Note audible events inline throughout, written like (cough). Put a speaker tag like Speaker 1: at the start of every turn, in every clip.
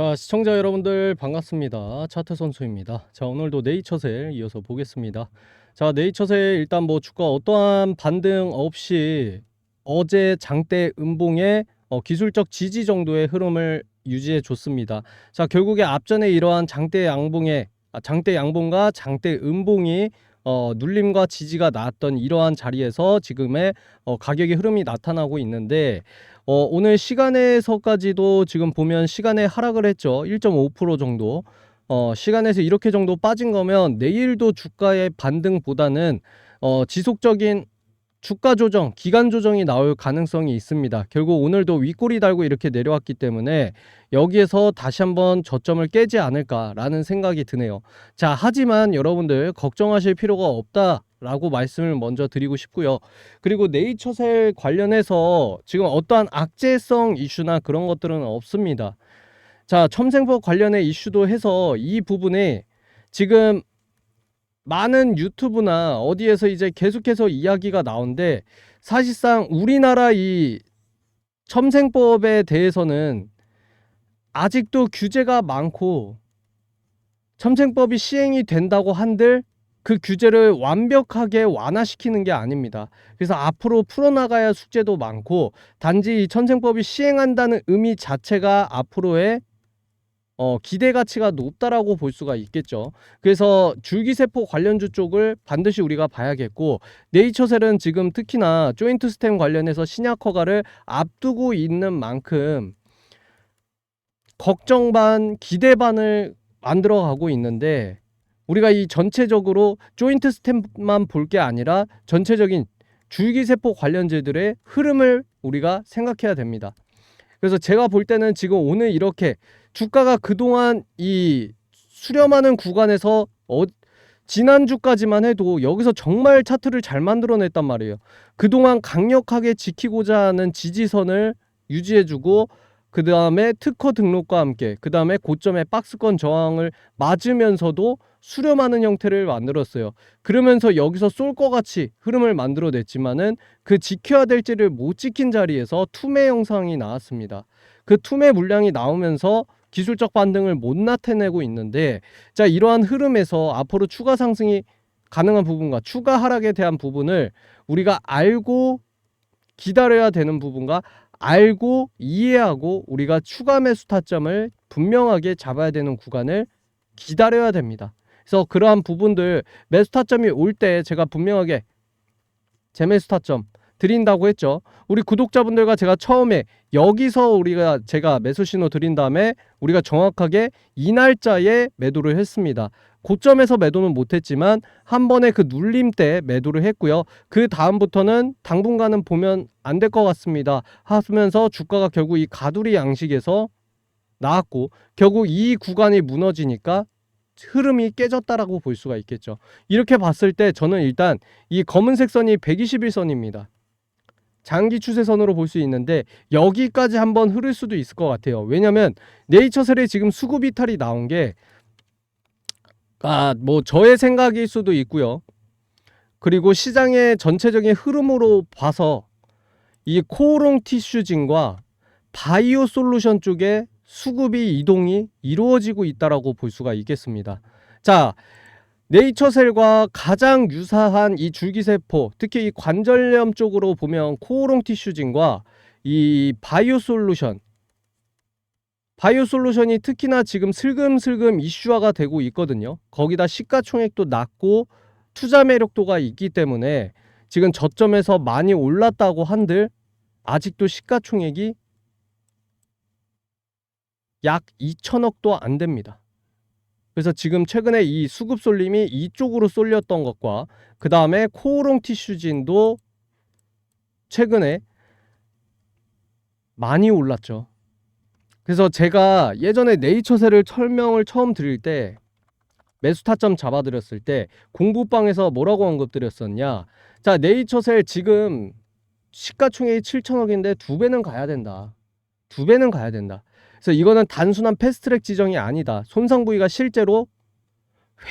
Speaker 1: 자, 시청자 여러분들 반갑습니다. 차트 선수입니다. 자, 오늘도 네이처셀 이어서 보겠습니다. 자, 네이처셀 일단 뭐 주가 어떠한 반등 없이 어제 장대 음봉의 어, 기술적 지지 정도의 흐름을 유지해 줬습니다. 자, 결국에 앞전에 이러한 장대 양봉의 아, 장대 양봉과 장대 음봉이 어, 눌림과 지지가 나왔던 이러한 자리에서 지금의 어, 가격의 흐름이 나타나고 있는데 어, 오늘 시간에서까지도 지금 보면 시간에 하락을 했죠. 1.5% 정도. 어, 시간에서 이렇게 정도 빠진 거면 내일도 주가의 반등보다는 어, 지속적인 주가 조정, 기간 조정이 나올 가능성이 있습니다. 결국 오늘도 윗꼬리 달고 이렇게 내려왔기 때문에 여기에서 다시 한번 저점을 깨지 않을까라는 생각이 드네요. 자, 하지만 여러분들 걱정하실 필요가 없다 라고 말씀을 먼저 드리고 싶고요. 그리고 네이처셀 관련해서 지금 어떠한 악재성 이슈나 그런 것들은 없습니다. 자, 첨생법 관련의 이슈도 해서 이 부분에 지금 많은 유튜브나 어디에서 이제 계속해서 이야기가 나오는데 사실상 우리나라 이 첨생법에 대해서는 아직도 규제가 많고 첨생법이 시행이 된다고 한들 그 규제를 완벽하게 완화시키는 게 아닙니다. 그래서 앞으로 풀어나가야 숙제도 많고 단지 이 첨생법이 시행한다는 의미 자체가 앞으로의 어, 기대 가치가 높다라고 볼 수가 있겠죠. 그래서 줄기세포 관련주 쪽을 반드시 우리가 봐야겠고 네이처셀은 지금 특히나 조인트 스템 관련해서 신약 허가를 앞두고 있는 만큼 걱정 반 기대 반을 만들어 가고 있는데 우리가 이 전체적으로 조인트 스템만 볼 게 아니라 전체적인 줄기세포 관련주들의 흐름을 우리가 생각해야 됩니다. 그래서 제가 볼 때는 지금 오늘 이렇게 주가가 그동안 이 수렴하는 구간에서 어, 지난주까지만 해도 여기서 정말 차트를 잘 만들어냈단 말이에요. 그동안 강력하게 지키고자 하는 지지선을 유지해주고 그 다음에 특허 등록과 함께 그 다음에 고점의 박스권 저항을 맞으면서도 수렴하는 형태를 만들었어요. 그러면서 여기서 쏠 것 같이 흐름을 만들어냈지만은 그 지켜야 될지를 못 지킨 자리에서 투매 영상이 나왔습니다. 그 투매 물량이 나오면서 기술적 반등을 못 나타내고 있는데 자 이러한 흐름에서 앞으로 추가 상승이 가능한 부분과 추가 하락에 대한 부분을 우리가 알고 기다려야 되는 부분과 알고 이해하고 우리가 추가 매수 타점을 분명하게 잡아야 되는 구간을 기다려야 됩니다. 그래서 그러한 부분들 매수 타점이 올 때 제가 분명하게 재매수 타점 드린다고 했죠. 우리 구독자분들과 제가 처음에 여기서 우리가 제가 매수 신호 드린 다음에 우리가 정확하게 이 날짜에 매도를 했습니다. 고점에서 매도는 못했지만 한 번에 그 눌림 때 매도를 했고요. 그 다음부터는 당분간은 보면 안 될 것 같습니다. 하면서 주가가 결국 이 가두리 양식에서 나왔고 결국 이 구간이 무너지니까 흐름이 깨졌다라고 볼 수가 있겠죠. 이렇게 봤을 때 저는 일단 이 검은색 선이 121선입니다. 장기 추세선으로 볼 수 있는데 여기까지 한번 흐를 수도 있을 것 같아요. 왜냐면 네이처셀에 지금 수급 이탈이 나온 게 아, 뭐 저의 생각일 수도 있고요. 그리고 시장의 전체적인 흐름으로 봐서 이 코오롱 티슈진과 바이오 솔루션 쪽에 수급이 이동이 이루어지고 있다라고 볼 수가 있겠습니다. 자, 네이처셀과 가장 유사한 이 줄기세포, 특히 이 관절염 쪽으로 보면 코오롱 티슈진과 이 바이오 솔루션, 바이오 솔루션이 특히나 지금 슬금슬금 이슈화가 되고 있거든요. 거기다 시가총액도 낮고 투자 매력도가 있기 때문에 지금 저점에서 많이 올랐다고 한들 아직도 시가총액이 약 2천억도 안 됩니다. 그래서 지금 최근에 이 수급 쏠림이 이쪽으로 쏠렸던 것과 그 다음에 코오롱 티슈진도 최근에 많이 올랐죠. 그래서 제가 예전에 네이처셀을 설명을 처음 드릴 때 매수 타점 잡아드렸을 때 공부방에서 뭐라고 언급드렸었냐. 자, 네이처셀 지금 시가총액이 7천억인데 두 배는 가야 된다. 두 배는 가야 된다. 그래서 이거는 단순한 패스트트랙 지정이 아니다. 손상 부위가 실제로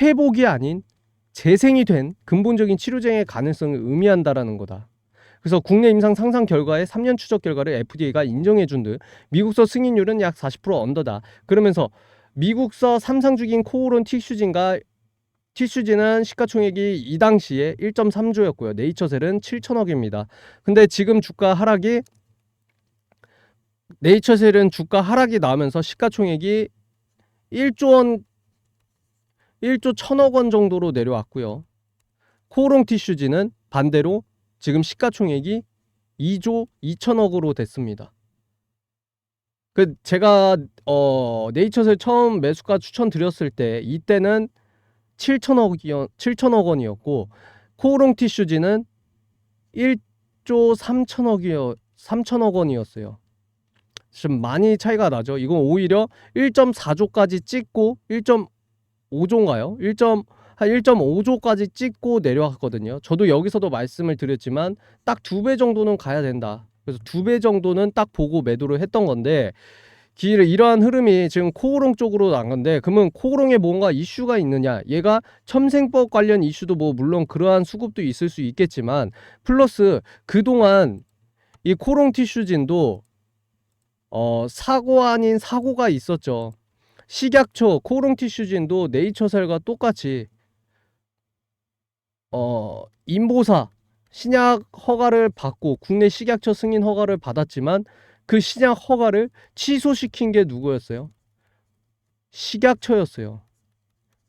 Speaker 1: 회복이 아닌 재생이 된 근본적인 치료쟁의 가능성을 의미한다라는 거다. 그래서 국내 임상 상상 결과의 3년 추적 결과를 FDA가 인정해 준 듯 미국서 승인율은 약 40% 언더다. 그러면서 미국서 삼상죽인 코오론 티슈진과 티슈진은 시가총액이 이 당시에 1.3조였고요. 네이처셀은 7천억입니다. 근데 지금 주가 하락이 네이처셀은 주가 하락이 나면서 시가총액이 1조 원 1조 1천억 원 정도로 내려왔고요. 코오롱 티슈지는 반대로 지금 시가총액이 2조 2천억으로 됐습니다. 그 제가 어 네이처셀 처음 매수가 추천드렸을 때 이때는 7천억이요 7천억 원이었고 코오롱 티슈지는 1조 3천억이요 3천억 원이었어요. 좀 많이 차이가 나죠. 이건 오히려 1.4조까지 찍고 1.5조인가요? 1. 한 1.5조까지 찍고 내려왔거든요. 저도 여기서도 말씀을 드렸지만 딱 두 배 정도는 가야 된다. 그래서 두 배 정도는 딱 보고 매도를 했던 건데 길 이러한 흐름이 지금 코오롱 쪽으로 난 건데 그러면 코오롱에 뭔가 이슈가 있느냐? 얘가 첨생법 관련 이슈도 뭐 물론 그러한 수급도 있을 수 있겠지만 플러스 그동안 이 코롱 티슈진도 어 사고 아닌 사고가 있었죠. 식약처 코롱 티슈진도 네이처셀과 똑같이 어 인보사 신약 허가를 받고 국내 식약처 승인 허가를 받았지만 그 신약 허가를 취소시킨 게 누구였어요? 식약처였어요.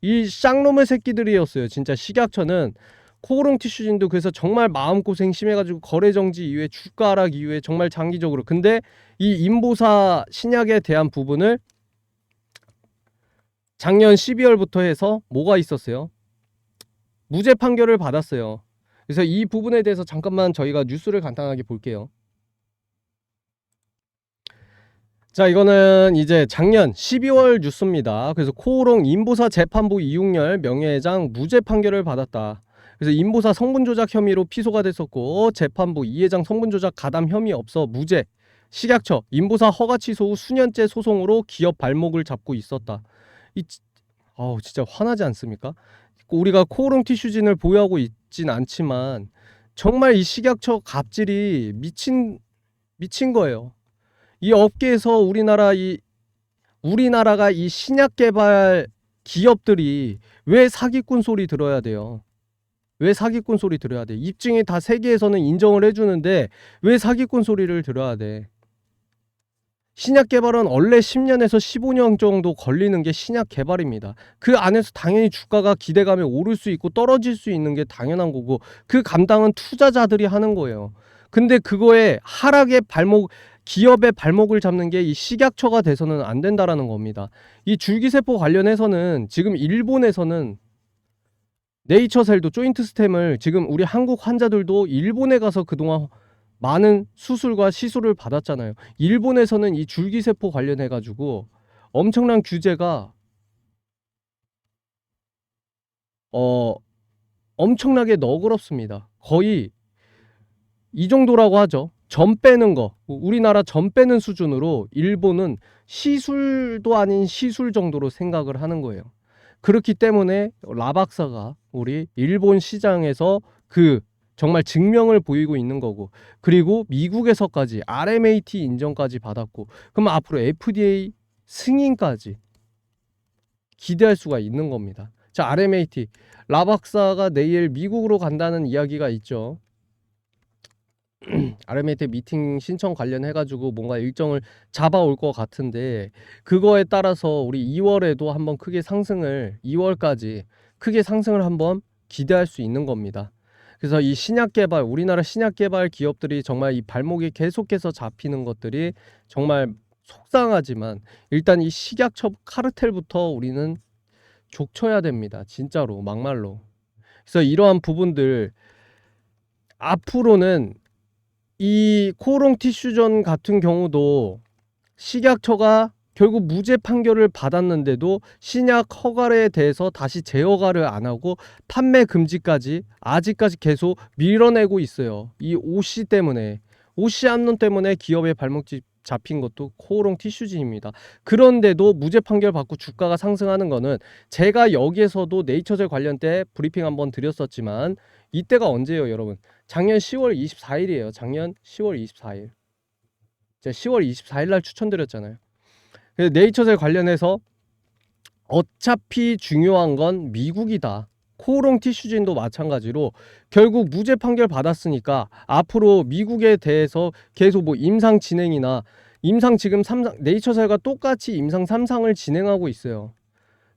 Speaker 1: 이 쌍놈의 새끼들이었어요. 진짜 식약처는 코오롱 티슈진도 그래서 정말 마음고생 심해가지고 거래 정지 이후에 주가 하락 이후에 정말 장기적으로 근데 이 인보사 신약에 대한 부분을 작년 12월부터 해서 뭐가 있었어요? 무죄 판결을 받았어요. 그래서 이 부분에 대해서 잠깐만 저희가 뉴스를 간단하게 볼게요. 자, 이거는 이제 작년 12월 뉴스입니다. 그래서 코오롱 인보사 재판부 이용렬 명예회장 무죄 판결을 받았다. 그래서 인보사 성분 조작 혐의로 피소가 됐었고 재판부 이 회장 성분 조작 가담 혐의 없어 무죄. 식약처 인보사 허가 취소 후 수년째 소송으로 기업 발목을 잡고 있었다. 이 지- 아우 진짜 화나지 않습니까? 우리가 코오롱 티슈진을 보유하고 있진 않지만 정말 이 식약처 갑질이 미친 미친 거예요. 이 업계에서 우리나라 이 우리나라가 이 신약 개발 기업들이 왜 사기꾼 소리 들어야 돼요? 왜 사기꾼 소리 들어야 돼? 입증이 다 세계에서는 인정을 해주는데 왜 사기꾼 소리를 들어야 돼? 신약 개발은 원래 10년에서 15년 정도 걸리는 게 신약 개발입니다. 그 안에서 당연히 주가가 기대감에 오를 수 있고 떨어질 수 있는 게 당연한 거고 그 감당은 투자자들이 하는 거예요. 근데 그거에 하락의 발목 기업의 발목을 잡는 게 이 식약처가 돼서는 안 된다라는 겁니다. 이 줄기세포 관련해서는 지금 일본에서는 네이처셀도 조인트 스템을 지금 우리 한국 환자들도 일본에 가서 그동안 많은 수술과 시술을 받았잖아요. 일본에서는 이 줄기세포 관련해 가지고 엄청난 규제가 어 엄청나게 너그럽습니다. 거의 이 정도라고 하죠. 점 빼는 거. 우리나라 점 빼는 수준으로 일본은 시술도 아닌 시술 정도로 생각을 하는 거예요. 그렇기 때문에 라박사가 우리 일본 시장에서 그 정말 증명을 보이고 있는 거고 그리고 미국에서까지 RMAT 인정까지 받았고 그럼 앞으로 FDA 승인까지 기대할 수가 있는 겁니다. 자, RMAT 라 박사가 내일 미국으로 간다는 이야기가 있죠. (clears throat) RMAT 미팅 신청 관련해 가지고 뭔가 일정을 잡아올 것 같은데 그거에 따라서 우리 2월에도 한번 크게 상승을 2월까지 크게 상승을 한번 기대할 수 있는 겁니다. 그래서 이 신약 개발 우리나라 신약 개발 기업들이 정말 이 발목이 계속해서 잡히는 것들이 정말 속상하지만 일단 이 식약처 카르텔부터 우리는 족쳐야 됩니다. 진짜로 막말로. 그래서 이러한 부분들 앞으로는 이 코롱 티슈전 같은 경우도 식약처가 결국 무죄 판결을 받았는데도 신약 허가에 대해서 다시 재허가를 안 하고 판매 금지까지 아직까지 계속 밀어내고 있어요. 이 오씨 때문에 오씨 암론 때문에 기업의 발목 잡힌 것도 코오롱 티슈진입니다. 그런데도 무죄 판결 받고 주가가 상승하는 거는 제가 여기에서도 네이처셀 관련돼 브리핑 한번 드렸었지만 이때가 언제예요, 여러분? 작년 10월 24일이에요. 작년 10월 24일. 제가 10월 24일 날 추천드렸잖아요. 네이처셀 관련해서 어차피 중요한 건 미국이다. 코오롱 티슈진도 마찬가지로 결국 무죄 판결 받았으니까 앞으로 미국에 대해서 계속 뭐 임상 진행이나 임상 지금 삼상 네이처셀과 똑같이 임상 3상을 진행하고 있어요.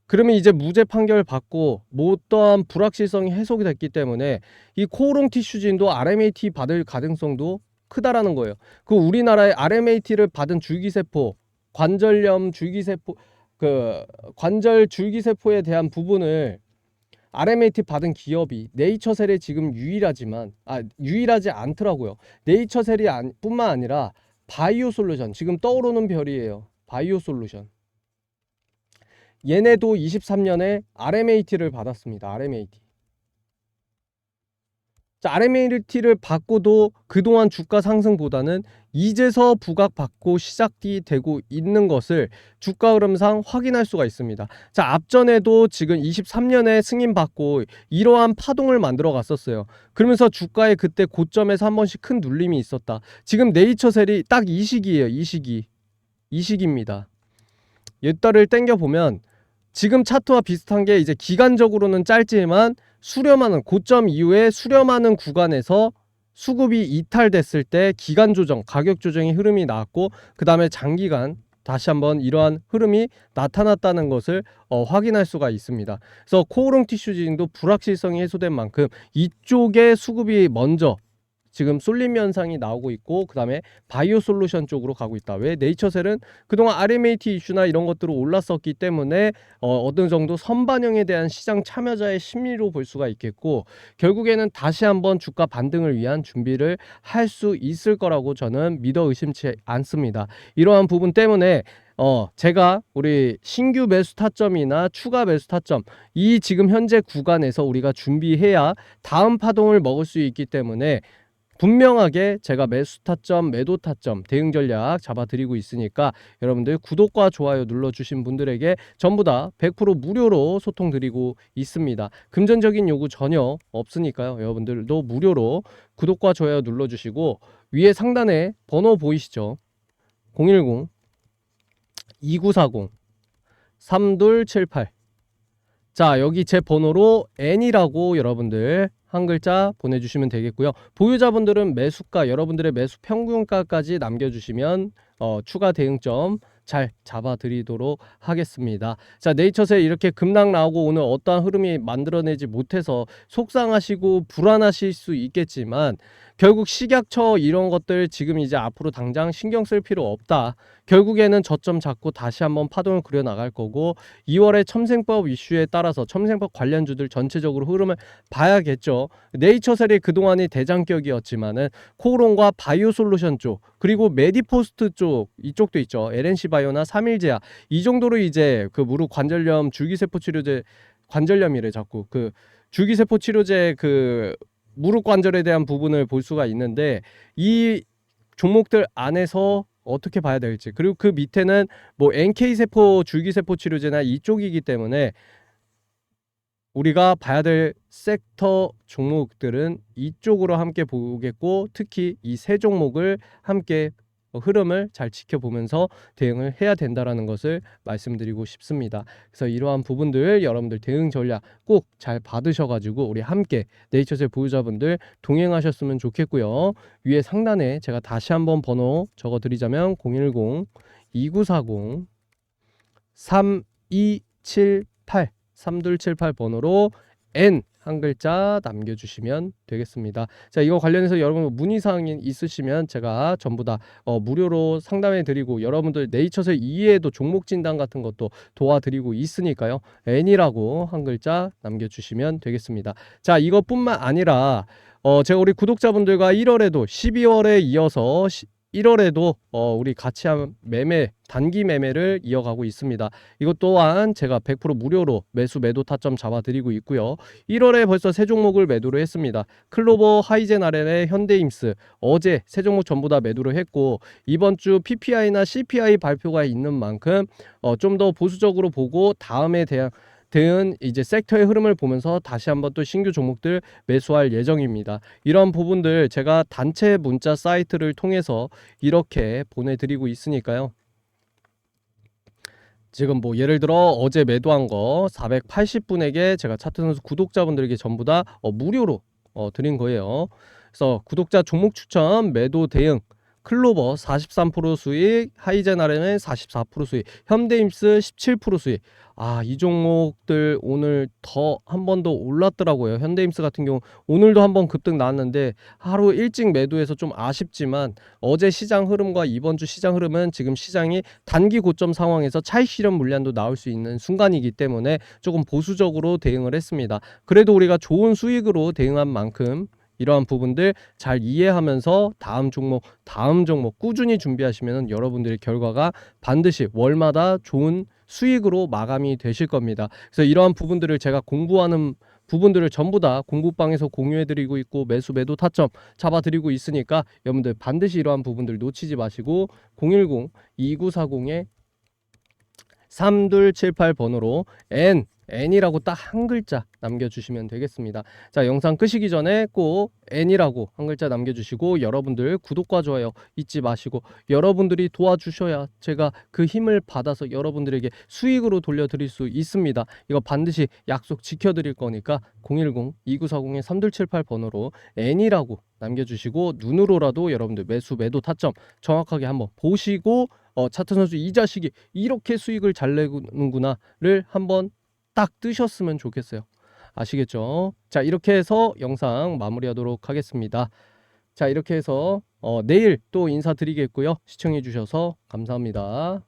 Speaker 1: 그러면 이제 무죄 판결 받고 뭐 어떠한 불확실성이 해소가 됐기 때문에 이 코오롱 티슈진도 RMAT 받을 가능성도 크다라는 거예요. 그 우리나라의 RMAT를 받은 줄기세포, 관절염 줄기세포, 그 관절 줄기세포에 대한 부분을 RMAT 받은 기업이 네이처셀이 지금 유일하지만 아 유일하지 않더라고요. 네이처셀이 안, 뿐만 아니라 바이오 솔루션 지금 떠오르는 별이에요. 바이오 솔루션. 얘네도 23년에 RMAT를 받았습니다. RMAT. 자, RMAT를 받고도 그동안 주가 상승보다는 이제서 부각받고 시작이 되고 있는 것을 주가 흐름상 확인할 수가 있습니다. 자, 앞전에도 지금 23년에 승인받고 이러한 파동을 만들어 갔었어요. 그러면서 주가에 그때 고점에서 한 번씩 큰 눌림이 있었다. 지금 네이처셀이 딱 이 시기예요. 이 시기. 이 시기입니다. 옛달을 땡겨 보면 지금 차트와 비슷한 게 이제 기간적으로는 짧지만 수렴하는 고점 이후에 수렴하는 구간에서 수급이 이탈됐을 때 기간 조정, 가격 조정의 흐름이 나왔고 그 다음에 장기간 다시 한번 이러한 흐름이 나타났다는 것을 어, 확인할 수가 있습니다. 그래서 코오롱 티슈진도 불확실성이 해소된 만큼 이쪽에 수급이 먼저 지금 쏠림 현상이 나오고 있고 그다음에 바이오 솔루션 쪽으로 가고 있다. 왜 네이처셀은 그동안 RMAT 이슈나 이런 것들로 올랐었기 때문에 어, 어느 정도 선반영에 대한 시장 참여자의 심리로 볼 수가 있겠고 결국에는 다시 한번 주가 반등을 위한 준비를 할 수 있을 거라고 저는 믿어 의심치 않습니다. 이러한 부분 때문에 어, 제가 우리 신규 매수 타점이나 추가 매수 타점 이 지금 현재 구간에서 우리가 준비해야 다음 파동을 먹을 수 있기 때문에 분명하게 제가 매수 타점, 매도 타점, 대응 전략 잡아드리고 있으니까 여러분들 구독과 좋아요 눌러주신 분들에게 전부 다 100% 무료로 소통 드리고 있습니다. 금전적인 요구 전혀 없으니까요. 여러분들도 무료로 구독과 좋아요 눌러주시고 위에 상단에 번호 보이시죠? 010 2940 3278 자, 여기 제 번호로 N이라고 여러분들 한 글자 보내주시면 되겠고요. 보유자분들은 매수가, 여러분들의 매수 평균가까지 남겨주시면 어, 추가 대응점 잘 잡아드리도록 하겠습니다. 자, 네이처세 이렇게 급락 나오고 오늘 어떠한 흐름이 만들어내지 못해서 속상하시고 불안하실 수 있겠지만 결국 식약처 이런 것들 지금 이제 앞으로 당장 신경 쓸 필요 없다. 결국에는 저점 잡고 다시 한번 파동을 그려 나갈 거고 2월에 첨생법 이슈에 따라서 첨생법 관련주들 전체적으로 흐름을 봐야겠죠. 네이처셀이 그동안이 대장격이었지만은 코오롱과 바이오 솔루션 쪽 그리고 메디포스트 쪽 이쪽도 있죠. LNC 바이오나 삼일제약 이 정도로 이제 그 무릎 관절염 줄기세포 치료제 관절염이래 자꾸 그 줄기세포 치료제 그 무릎 관절에 대한 부분을 볼 수가 있는데 이 종목들 안에서 어떻게 봐야 될지. 그리고 그 밑에는 뭐 NK 세포 줄기 세포 치료제나 이쪽이기 때문에 우리가 봐야 될 섹터 종목들은 이쪽으로 함께 보겠고 특히 이 세 종목을 함께 어, 흐름을 잘 지켜보면서 대응을 해야 된다라는 것을 말씀드리고 싶습니다. 그래서 이러한 부분들 여러분들 대응 전략 꼭 잘 받으셔가지고 우리 함께 네이처셀 보유자분들 동행하셨으면 좋겠고요. 위에 상단에 제가 다시 한번 번호 적어드리자면 010 2940 3278 3278 번호로 N 한 글자 남겨주시면 되겠습니다. 자, 이거 관련해서 여러분 문의사항이 있으시면 제가 전부 다 어, 무료로 상담해 드리고 여러분들 네이처셀 이외에도 종목 진단 같은 것도 도와드리고 있으니까요. N이라고 한 글자 남겨주시면 되겠습니다. 자, 이것뿐만 아니라 어, 제가 우리 구독자분들과 1월에도 12월에 이어서 시, 1월에도 어, 우리 같이 한 매매 단기 매매를 이어가고 있습니다. 이것 또한 제가 100% 무료로 매수 매도 타점 잡아드리고 있고요. 1월에 벌써 세 종목을 매도를 했습니다. 클로버, 하이젠 아렌의 현대임스 어제 세 종목 전부 다 매도를 했고 이번 주 PPI나 CPI 발표가 있는 만큼 어, 좀 더 보수적으로 보고 다음에 대한 대응 이제 섹터의 흐름을 보면서 다시 한번 또 신규 종목들 매수할 예정입니다. 이런 부분들 제가 단체 문자 사이트를 통해서 이렇게 보내드리고 있으니까요. 지금 뭐 예를 들어 어제 매도한 거 480분에게 제가 차트 선수 구독자분들에게 전부 다 어, 무료로 어, 드린 거예요. 그래서 구독자 종목 추천 매도 대응 클로버 43% 수익, 하이젠 아렌은 44% 수익, 현대임스 17% 수익. 아, 이 종목들 오늘 더 한 번 더 올랐더라고요. 현대임스 같은 경우 오늘도 한 번 급등 나왔는데 하루 일찍 매도해서 좀 아쉽지만 어제 시장 흐름과 이번 주 시장 흐름은 지금 시장이 단기 고점 상황에서 차익 실현 물량도 나올 수 있는 순간이기 때문에 조금 보수적으로 대응을 했습니다. 그래도 우리가 좋은 수익으로 대응한 만큼 이러한 부분들 잘 이해하면서 다음 종목, 다음 종목 꾸준히 준비하시면 여러분들의 결과가 반드시 월마다 좋은 수익으로 마감이 되실 겁니다. 그래서 이러한 부분들을 제가 공부하는 부분들을 전부 다 공부방에서 공유해드리고 있고 매수 매도 타점 잡아드리고 있으니까 여러분들 반드시 이러한 부분들 놓치지 마시고 010 2940에 3278번호로 N N이라고 딱 한 글자 남겨주시면 되겠습니다. 자 영상 끄시기 전에 꼭 N이라고 한 글자 남겨주시고 여러분들 구독과 좋아요 잊지 마시고 여러분들이 도와주셔야 제가 그 힘을 받아서 여러분들에게 수익으로 돌려드릴 수 있습니다. 이거 반드시 약속 지켜드릴 거니까 010-2940의 3278 번호로 N이라고 남겨주시고 눈으로라도 여러분들 매수 매도 타점 정확하게 한번 보시고 어, 차트 선수 이 자식이 이렇게 수익을 잘 내는구나를 한번 딱 뜨셨으면 좋겠어요. 아시겠죠? 자, 이렇게 해서 영상 마무리하도록 하겠습니다. 자, 이렇게 해서 어, 내일 또 인사드리겠고요. 시청해 주셔서 감사합니다.